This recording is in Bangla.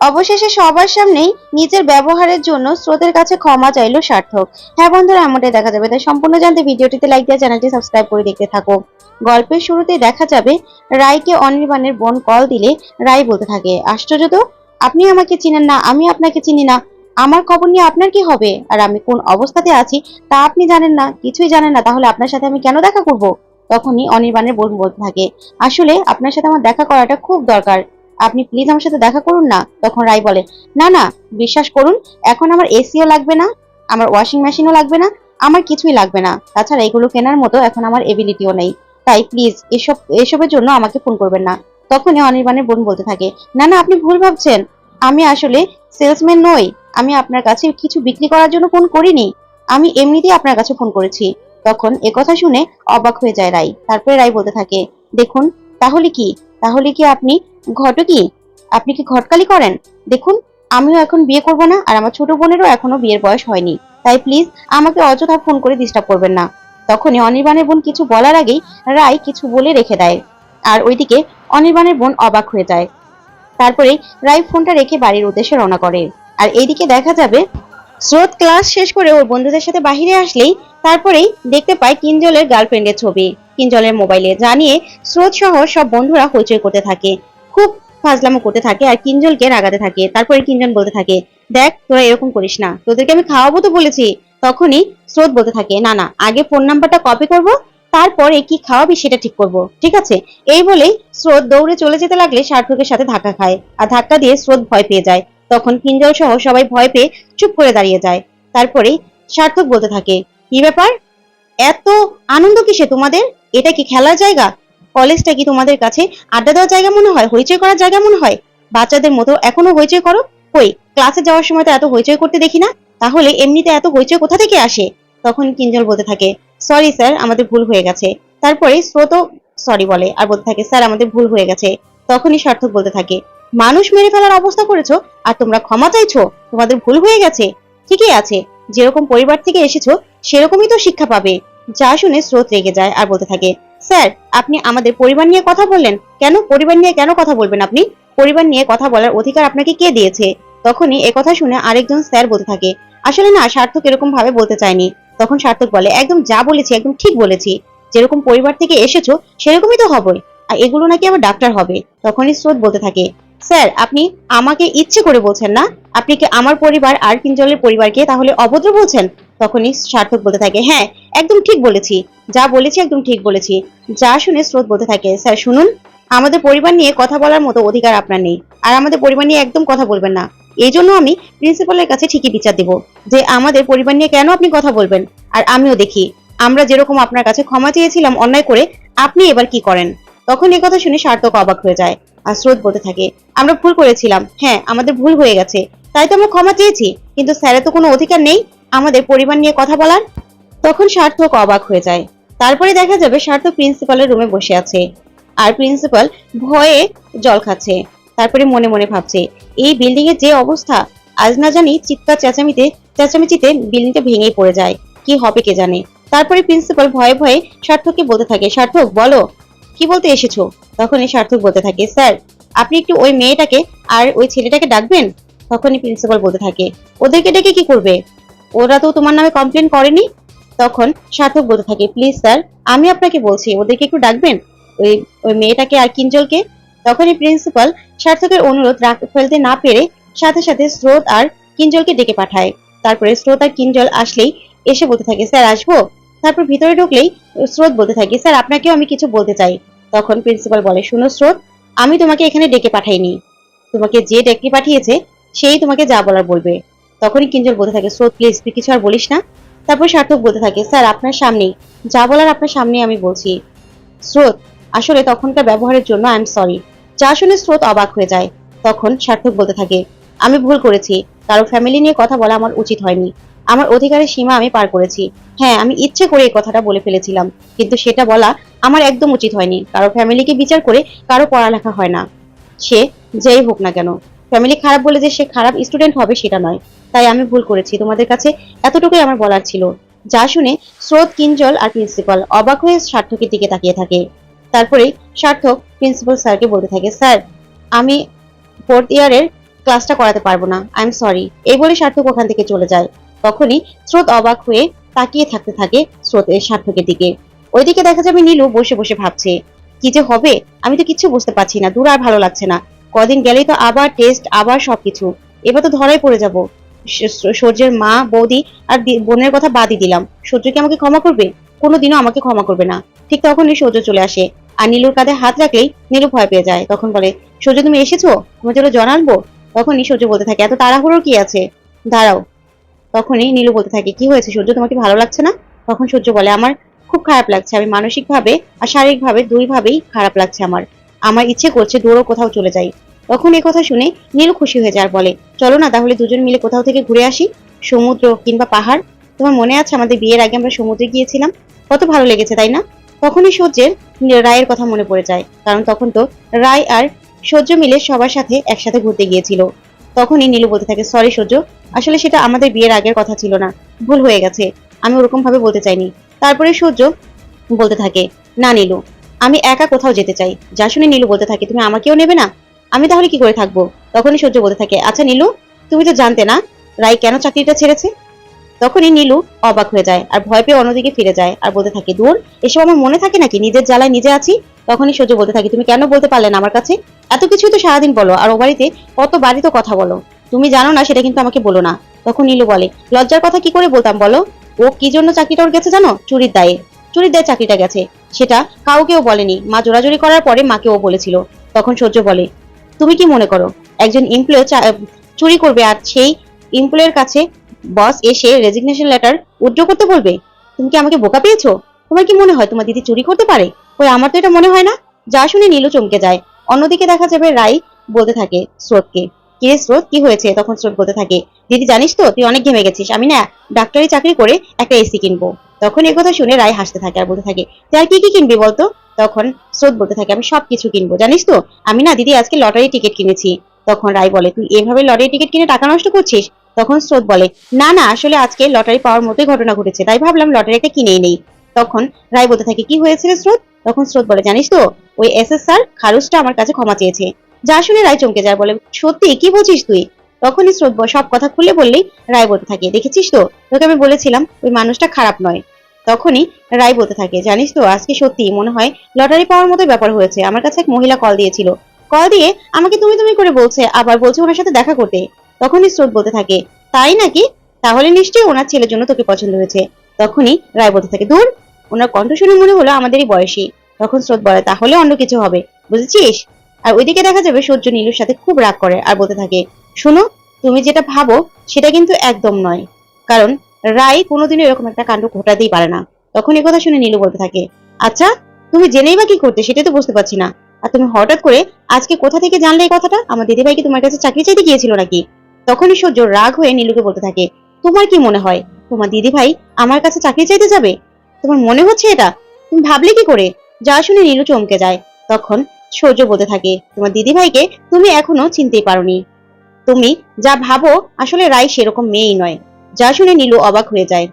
অবশেষে সবার সামনেই নিজের ব্যবহারের জন্য স্রোতের কাছে ক্ষমা চাইলো সার্থক। হ্যাঁ বন্ধুরা, এমনটাই দেখা যাবে। তাই সম্পূর্ণ জানতে ভিডিওটিতে লাইক দিয়ে চ্যানেলটি সাবস্ক্রাইব করে দেখতে থাকো। গল্পের শুরুতে দেখা যাবে, রায়কে অনির্বাণের বোন কল দিলে রায় বলতে থাকে, আশ্চর্য তো, আপনি আমাকে চিনেন না, আমি আপনাকে চিনি না, আমার খবর নিয়ে আপনার কি হবে? আর আমি কোন অবস্থাতে আছি তা আপনি জানেন না, কিছুই জানেন না, তাহলে আপনার সাথে আমি কেন দেখা করব? তখনই অনির্বাণের বোন বলতে থাকে, আসলে আপনার সাথে আমার দেখা করাটা খুব দরকার আপনি প্লিজ আমার সাথে দেখা করুন না? তখন রাই বলে, না না, বিশ্বাস করুন, এখন আমার এসিও লাগবে না, আমার ওয়াশিং মেশিনও লাগবে না, আমার কিছুই লাগবে না। তাছাড়া এগুলো কেনার মতো এখন আমার এবিলিটিও নেই। তাই প্লিজ এসব, এসবের জন্য আমাকে ফোন করবেন না। তখনই অনির্বাণের বোন বলতে থাকে, না না, আপনি ভুল ভাবছেন। আমি আসলে সেলসম্যান নই। আমি আপনার কাছে কিছু বিক্রি করার জন্য ফোন করিনি। আমি এমনিতেই আপনার কাছে ফোন করেছি। তখন একথা শুনে অবাক হয়ে যায় রাই তারপরে রাই বলতে থাকে, দেখুন, তাহলে কি? তাহলে কি আপনি ঘটকি আপনি কি ঘটকালি করেন? দেখুন, আমিও এখন বিয়ে করব না আর আমার ছোট বোনেরও এখনও বিয়ের বয়স হয়নি। তাই প্লিজ আমাকে অযথা ফোন করে ডিস্টার্ব করবেন না। তখনই অনির্বাণের বোন কিছু বলার আগেই রায় কিছু বলে রেখে দেয়। আর ওইদিকে অনির্বাণের বোন অবাক হয়ে যায়। তারপরে রায় ফোনটা রেখে বাড়ির উদ্দেশ্যে রওনা করে। আর এইদিকে দেখা যাবে, স্রোত ক্লাস শেষ করে ওর বন্ধুদের সাথে বাহিরে আসলেই তারপরেই দেখতে পায় কিঞ্জলের গার্লফ্রেন্ডের ছবি। কিঞ্জলের মোবাইলে জানিয়ে স্রোত সহ সব বন্ধুরা হইচই করতে থাকে। খুব ফাজলামো করতে থাকে আর কিঞ্জলকে রাগাতে থাকে, তারপরে কিঞ্জন বলতে থাকে, দেখ, তোরা এরকম করিস না। তোদেরকে আমি খাওয়াবো তো বলেছি। তখনই স্রোত বলতে থাকে, না না, আগে ফোন নাম্বারটা কপি করব, তারপরে কি খাওয়াবি সেটা ঠিক করব, ঠিক আছে? এই বলেই স্রোত দৌড়ে চলে যেতে লাগলে সার্থকের সাথে ধাক্কা খায় আর ধাক্কা দিয়ে স্রোত ভয় পেয়ে যায়। তখন কিঞ্জল সহ সবাই ভয় পেয়ে চুপ করে দাঁড়িয়ে যায়। তারপরেই সার্থক বলতে থাকে, কি ব্যাপার? এত আনন্দ কিসে তোমাদের? এটা কি খেলার জায়গা? কলেজটা কি তোমাদের কাছে আড্ডা দেওয়ার জায়গা মনে হয়? হইচই করার জায়গা মনে হয়? বাচ্চাদের মতো এখনও হইচই করো? কই? ক্লাসে যাওয়ার সময় তো এত হইচই করতে দেখি না? তাহলে এমনিতে এত হইচই কোথা থেকে আসে? তখন কিঞ্জল বলতে থাকে, সরি স্যার, আমাদের ভুল হয়ে গেছে। তারপরে স্রোত সরি বলে আর বলতে থাকে, স্যার, আমাদের ভুল হয়ে গেছে। তখনই সার্থক বলতে থাকে, মানুষ মেরে ফেলার অবস্থা করেছ আর তোমরা ক্ষমা চাইছো? তোমাদের ভুল হয়ে গেছে? ঠিকই আছে, যেরকম পরিবার থেকে এসেছ, সেরকমই তো শিক্ষা পাবে। যা শুনে স্রোত রেগে যায় আর বলতে থাকে, স্যার, আপনি আমাদের পরিবার নিয়ে কথা বললেন? কেন? পরিবার নিয়ে কেন কথা বলবেন আপনি? পরিবার নিয়ে কথা বলার অধিকার আপনাকে কে দিয়েছে? তখনই কথা শুনে আরেকজন স্যার বলতে থাকে, আসলে না, সার্থক এরকম ভাবে বলতে চায়নি। তখন সার্থক বলে, একদম যা বলেছি, একদম ঠিক বলেছি। যেরকম পরিবার থেকে এসেছ, সেরকমই তো হবেই। আর এগুলো নাকি আবার ডাক্তার হবে। তখনই স্রোত বলতে থাকে স্যার, আপনি আমাকে ইচ্ছে করে বলছেন না? আপনি কি আমার পরিবার আর কিঞ্জলের পরিবারকে তাহলে অভদ্র বলছেন? তখনই সার্থক বলতে থাকে হ্যাঁ একদম ঠিক বলেছি। যা বলেছি একদম ঠিক বলেছি। যা শুনে স্রোত বলতে থাকে, স্যার, শুনুন, আমাদের পরিবার নিয়ে কথা বলার মতো অধিকার আপনার নেই। আর আমাদের পরিবার নিয়ে একদম কথা বলবেন না। এই জন্য আমি প্রিন্সিপালের কাছে ঠিকই বিচার দেব, যে আমাদের পরিবার নিয়ে কেন আপনি কথা বলবেন। আর আমিও দেখি, আমরা যেরকম আপনার কাছে ক্ষমা চেয়েছিলাম, অন্যায় করে আপনি এবার কি করেন? তখন কথা শুনে সার্থক অবাক হয়ে যায়। আর স্রোত বলতে থাকে আমরা ভুল করেছিলাম। হ্যাঁ আমাদের ভুল হয়ে গেছে। তাই তো আমরা ক্ষমা চেয়েছি, কিন্তু স্যারের তো কোনো অধিকার নেই আমাদের পরিবার নিয়ে কথা বলার। তখন সার্থক অবাক হয়ে যায়। তারপরে দেখা যাবে সার্থক প্রিন্সিপালের রুমে বসে আছে। আর প্রিন্সিপাল ভয়ে জল খাচ্ছে। তারপরে মনে মনে ভাবছে, এই বিল্ডিং এর যে অবস্থা, আজ না জানি চিৎকার চেঁচামিতে চেঁচামেচিতে বিল্ডিংটা ভেঙেই পড়ে যায়। কি হবে কে জানে? তারপরে প্রিন্সিপাল ভয়ে ভয়ে সার্থককে বলতে থাকে, সার্থক, বলো, কি বলতে এসেছ? তখন এই সার্থক বলতে থাকে, স্যার আপনি একটু ওই মেয়েটাকে আর ওই ছেলেটাকে ডাকবেন? তখনই প্রিন্সিপাল বলতে থাকে, ওদেরকে ডেকে কি করবে? ওরা তো তোমার নামে কমপ্লেন করেনি? তখন সার্থক বলতে থাকে প্লিজ স্যার আমি আপনাকে বলছি, ওদেরকে একটু ডাকবেন? ওই ওই মেয়েটাকে আর কিঞ্জলকে? তখনই প্রিন্সিপাল সার্থকের অনুরোধ ফেলতে না পেরে সাথে সাথে স্রোত আর কিঞ্জলকে ডেকে পাঠায়। তারপরে স্রোত আর কিঞ্জল আসলেই এসে বলতে থাকে, স্যার, আসব? তারপর ভিতরে ঢুকলেই স্রোত বলতে থাকে, স্যার, আপনাকেও আমি কিছু বলতে চাই। তখন প্রিন্সিপাল বলে, শুনো স্রোত আমি তোমাকে এখানে ডেকে পাঠাইনি। তোমাকে যে ডেকে পাঠিয়েছে, সেই তোমাকে যা বলার বলবে। তখনই কিঞ্জল বলতে থাকে স্রোত প্লিজ, তুই কিছু আর বলিস না? তারপর সার্থক বলতে থাকে, স্যার, আপনার সামনেই যা বলার আপনার সামনেই আমি বলছি। স্রোত, আসলে তখনকার ব্যবহারের জন্য আই এম সরি। যা শুনে স্রোত অবাক হয়ে যায়। তখন সার্থক বলতে থাকে, আমি ভুল করেছি। কারও ফ্যামিলি নিয়ে কথা বলা আমার উচিত হয়নি। আমার অধিকারের সীমা আমি পার করেছি। হ্যাঁ আমি ইচ্ছে করে এই কথাটা বলে ফেলেছিলাম, কিন্তু সেটা বলা আমার একদম উচিত হয়নি। কারও ফ্যামিলিকে বিচার করে কারও পড়ালেখা হয় না। সে যেই হোক না কেন। ফ্যামিলি খারাপ বলে যে সে খারাপ স্টুডেন্ট হবে সেটা নয়। তাই আমি ভুল করেছি। তোমাদের কাছে এতটুকুই আমার বলার ছিল। যা শুনে স্রোত, কিঞ্জল আর প্রিন্সিপাল অবাক হয়ে সার্থকের দিকে তাকিয়ে থাকে। তারপরে সার্থক প্রিন্সিপাল স্যারকে বলতে থাকে, স্যার, আমি ফোর্থ ইয়ারের ক্লাসটা করাতে পারব না। আই এম সরি এই বলে সার্থক ওখান থেকে চলে যায়। তখনই স্রোত অবাক হয়ে তাকিয়ে থাকতে থাকে স্রোতের সার্থকের দিকে। ওইদিকে দেখা যাবে নীলু বসে বসে ভাবছে, কি যে হবে? আমি তো কিচ্ছু বুঝতে পারছি না, দূর আর ভালো লাগছে না। কদিন গেলেই তো আবার টেস্ট আবার সবকিছু। এবার তো ধরাই পড়ে যাব। সূর্যের মা, বৌদি আর বোনের কথা বাদই দিলাম। সূর্য কি আমাকে ক্ষমা করবে? কোনোদিনও আমাকে ক্ষমা করবে না। ঠিক তখনই সূর্য চলে আসে। আর নীলুর কাঁধে হাত রাখলেই নীলু ভয় পেয়ে যায়। তখন বলে, সূর্য, তুমি এসেছ? তোমার জন্য জন আনব? তখনই সূর্য বলতে থাকে, এত তাড়াহুড়োর কি আছে? দাঁড়াও। তখনই নীলু বলতে থাকে, কি হয়েছে সূর্য? তোমাকে ভালো লাগছে না? তখন সূর্য বলে, আমার খুব খারাপ লাগছে। আমি মানসিকভাবে আর শারীরিকভাবে দুইভাবেই খারাপ লাগছে আমার। আমার ইচ্ছে করছে দূরও কোথাও চলে যাই। তখন এই কথা শুনে নীলু খুশি হয়ে যায় বলে, চলো না, তাহলে দুজন মিলে কোথাও থেকে ঘুরে আসি। সমুদ্র কিংবা পাহাড়। তোমার মনে আছে আমাদের বিয়ের আগে আমরা সমুদ্রে গিয়েছিলাম? কত ভালো লেগেছে, তাই না? তখনই সূর্যের রায়ের কথা মনে পড়ে যায়। কারণ তখন তো রায় আর সূর্য মিলে সবার সাথে একসাথে ঘুরতে গিয়েছিল। তখনই নীলু বলতে থাকে, সরি সূর্য, আসলে সেটা আমাদের বিয়ের আগের কথা ছিল না। ভুল হয়ে গেছে। আমি ওরকম ভাবে বলতে চাইনি। তারপরে সূর্য বলতে থাকে, না, নীলু, আমি একা কোথাও যেতে চাই। যা শুনে নীলু বলতে থাকে, তুমি আমাকেও নেবে না? আমি তাহলে কি করে থাকব? তখনই সূর্য বলতে থাকে আচ্ছা নীলু, তুমি তো জানতে না, রাই কেন চাকরিটা ছেড়েছে? তখনই নীলু অবাক হয়ে যায় আর ভয় পেয়ে অন্যদিকে ফিরে যায় আর বলতে থাকে, দূর, এসব আমার মনে থাকে নাকি? নিজের জ্বালায় নিজে আছি? তখনই সূর্য বলতে থাকে, তুমি কেন বলতে পারলে না আমার কাছে? এত কিছুই তো সারাদিন বলো আর ও বাড়িতে কত বাড়ি তো কথা বলো। তুমি জানো না, সেটা কিন্তু আমাকে বলো না। তখন নীলু বলে, লজ্জার কথা কি করে বলতাম বলো? ও কি জন্য চাকরিটা ওর গেছে জানো? চুরির দায়ে। চুরির দায়ে চাকরিটা গেছে। সেটা কাউকেও বলেনি। মা জোরাজোরি করার পরে মাকে ও বলেছিল। তখন সূর্য বলে। তুমি কি মনে করো, একজন এমপ্লয় চুরি করবে আর সেই এমপ্লয়ের কাছে বস এসে রেজিগনেশন লেটার উইথড্র করতে বলবে? তুমি কি আমাকে বোকা পেয়েছ? তোমার কি মনে হয় তোমার দিদি চুরি করতে পারে? ওই আমার তো এটা মনে হয় না? যা শুনে নীলু চমকে যায়। অন্যদিকে দেখা যাবে রাই বলতে থাকে স্রোতকে। কি রে স্রোত, কি হয়েছে, তখন স্রোত বলতে থাকে, দিদি, জানিস তো, তুই অনেক ঘেমে গেছিস, আমি না ডাক্তারি চাকরি করে একটা এসি কিনবো। তখন এই কথা শুনে রায় হাসতে থাকে আর বলতে থাকে, তুই আর কি কি কিনবি বলতো? তখন স্রোত বলতে থাকে, আমি সব কিছু কিনবো, জানিস তো, আমি না দিদি আজকে লটারি টিকিট কিনেছি। তখন রায় বলে, তুই এভাবে লটারি টিকিট কিনে টাকা নষ্ট করছিস? তখন স্রোত বলে, না না, আসলে আজকে লটারি পাওয়ার মতোই ঘটনা ঘটেছে, তাই ভাবলাম লটারি একটা কিনেই নেই। তখন রায় বলতে থাকে, কি হয়েছে স্রোত? তখন স্রোত বলে, জানিস তো, ওই এস এস স্যার খারুসটা আমার কাছে ক্ষমা চেয়েছে। যা শুনে রায় চমকে যায়, বলে, সত্যি, কি বলছিস তুই? তখনই স্রোত সব কথা খুলে বললেই রায় বলতে থাকে, দেখেছিস তো? তোকে আমি বলেছিলাম, ওই মানুষটা খারাপ নয়। তখনই রায় বলতে থাকে, জানিস তো, আজকে সত্যি মনে হয় লটারি পাওয়ার মতো ব্যাপার হয়েছে। আমার কাছে এক মহিলা কল দিয়েছিল। কল দিয়ে আমাকে তুমি তুমি করে বলছে, আবার বলছে ওনার সাথে দেখা করতে। তখনই স্রোত বলতে থাকে, তাই নাকি? তাহলে নিশ্চয়ই ওনার ছেলের জন্য তোকে পছন্দ হয়েছে। তখনই রায় বলতে থাকে দূর ওনার কণ্ঠ শুনে মনে হলো আমাদেরই বয়সী। তখন স্রোত বলে, তাহলে অন্য কিছু হবে, বুঝেছিস? আর ওইদিকে দেখা যাবে সূর্য নীলুর সাথে খুব রাগ করে আর বলতে থাকে, শোনো, তুমি যেটা ভাবো সেটা কিন্তু একদম নয়। কারণ রায় কোনোদিনও এরকম একটা কাণ্ড ঘটাতেই পারে না। তখন এই কথা শুনে নীলু বলতে থাকে আচ্ছা তুমি জেনেই বা কি করতে সেটাই তো বুঝতে পারছি না। আর তুমি হঠাৎ করে আজকে কোথা থেকে জানলে এই কথাটা? আমার দিদিভাই কি তোমার কাছে চাকরি চাইতে গিয়েছিল নাকি? তখনই সূর্য রাগ হয়ে নীলুকে বলতে থাকে, তোমার কি মনে হয়? তোমার দিদিভাই আমার কাছে চাকরি চাইতে যাবে? তোমার মনে হচ্ছে এটা? তুমি ভাবলে কি করে? যা শুনে নীলু চমকে যায়। তখন সূর্য বলতে থাকে। তোমার দিদিভাইকে তুমি এখনও চিনতেই পারোনি। তুমি যা ভাবো, আসলে রায় সেরকম মেয়েই নয়। যা শুনে নীলু অবাক হয়ে যায়।